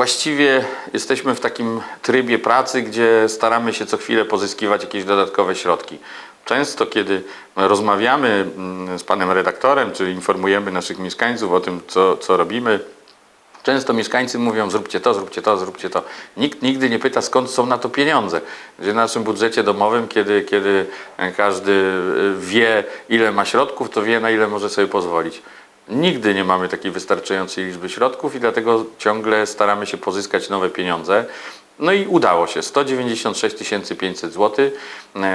Właściwie jesteśmy w takim trybie pracy, gdzie staramy się co chwilę pozyskiwać jakieś dodatkowe środki. Często, kiedy rozmawiamy mm, z panem redaktorem, czy informujemy naszych mieszkańców o tym, co, co robimy, Często mieszkańcy mówią, zróbcie to, zróbcie to, zróbcie to. Nikt nigdy nie pyta, skąd są na to pieniądze. W naszym budżecie domowym, kiedy, kiedy każdy y, wie, ile ma środków, to wie, na ile może sobie pozwolić. Nigdy nie mamy takiej wystarczającej liczby środków i dlatego ciągle staramy się pozyskać nowe pieniądze. No i udało się. 196 500 zł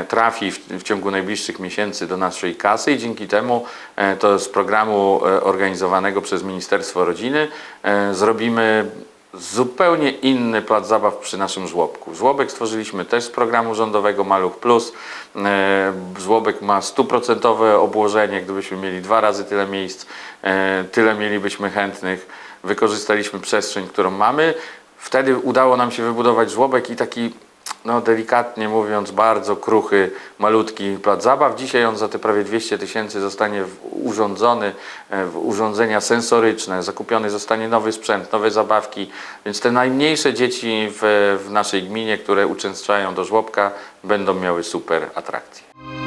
trafi w, w ciągu najbliższych miesięcy do naszej kasy i dzięki temu e, to z programu e, organizowanego przez Ministerstwo Rodziny e, zrobimy zupełnie inny plac zabaw przy naszym żłobku. Żłobek stworzyliśmy też z programu rządowego Maluch Plus. E, Żłobek ma stuprocentowe obłożenie, gdybyśmy mieli dwa razy tyle miejsc, e, tyle mielibyśmy chętnych. Wykorzystaliśmy przestrzeń, którą mamy. Wtedy udało nam się wybudować żłobek i taki, no delikatnie mówiąc, bardzo kruchy, malutki plac zabaw. Dzisiaj on za te prawie 200 tysięcy zostanie urządzony e, w urządzenia sensoryczne, zakupiony zostanie nowy sprzęt, nowe zabawki, więc te najmniejsze dzieci w, w naszej gminie, które uczęszczają do żłobka, będą miały super atrakcje.